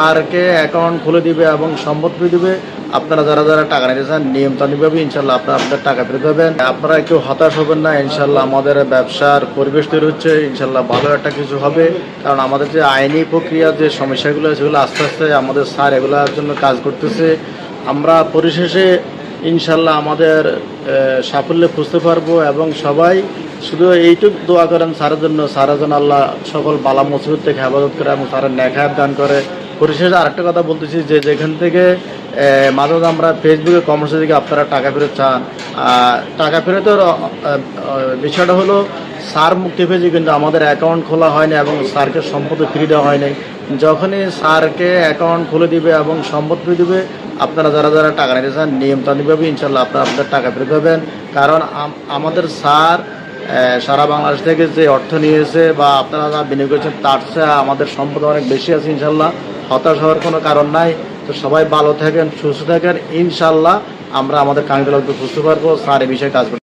স্যারকে অ্যাকাউন্ট খুলে দিবে এবং সম্পত্তি দিবে। আপনারা যারা যারা টাকা নিতে চান নিয়মতান্ত্রিকভাবে ইনশাল্লাহ আপনারা আপনাদের টাকা ফেরত পাবেন। আপনারা কেউ হতাশ হবেন না ইনশাল্লাহ আমাদের ব্যবসার পরিবেশ তৈরি হচ্ছে ইনশাল্লাহ ভালো একটা কিছু হবে। কারণ আমাদের যে আইনি প্রক্রিয়া, যে সমস্যাগুলো সেগুলো আস্তে আস্তে আমাদের স্যার এগুলোর জন্য কাজ করতেছে। আমরা পরিশেষে ইনশাল্লাহ আমাদের সাফল্যে খুঁজতে পারব এবং সবাই শুধু এইটুক দোয়া করেন স্যারের জন্য। স্যারের জন্য আল্লাহ সকল বালা মুসিবত থেকে হেফাজত করে এবং স্যারের নেখায়াত দান করে। পরিশেষে আরেকটা কথা বলতেছি যে যেখান থেকে মাঝে আমরা ফেসবুকে কমার্সের দিকে আপনারা টাকা ফেরত চান টাকা ফেরতের বিষয়টা হলো স্যার মুক্তি পেয়েছে কিন্তু আমাদের অ্যাকাউন্ট খোলা হয়নি এবং স্যারকে সম্পদ ফ্রি দেওয়া হয়নি। যখনই স্যারকে অ্যাকাউন্ট খুলে দিবে এবং সম্পত্তি দিবে আপনারা যারা যারা টাকা নিতে চান নিয়মতান্ত্রিকভাবে ইনশাল্লাহ আপনারা আপনাদের টাকা ফেরত পাবেন। কারণ আমাদের আহ, সারা বাংলাদেশ থেকে যে অর্থ নিয়েছে বা আপনারা যা বিনিয়োগ করেছেন তার চেয়ে আমাদের সম্পদ অনেক বেশি আছে ইনশাল্লাহ। হতাশ হওয়ার কোনো কারণ নাই। তো সবাই ভালো থাকেন, সুস্থ থাকেন। ইনশাল্লাহ আমরা আমাদের কাঙ্ক্ষিত সুস্থ করব পারব। স্যার এই বিষয়ে কাজ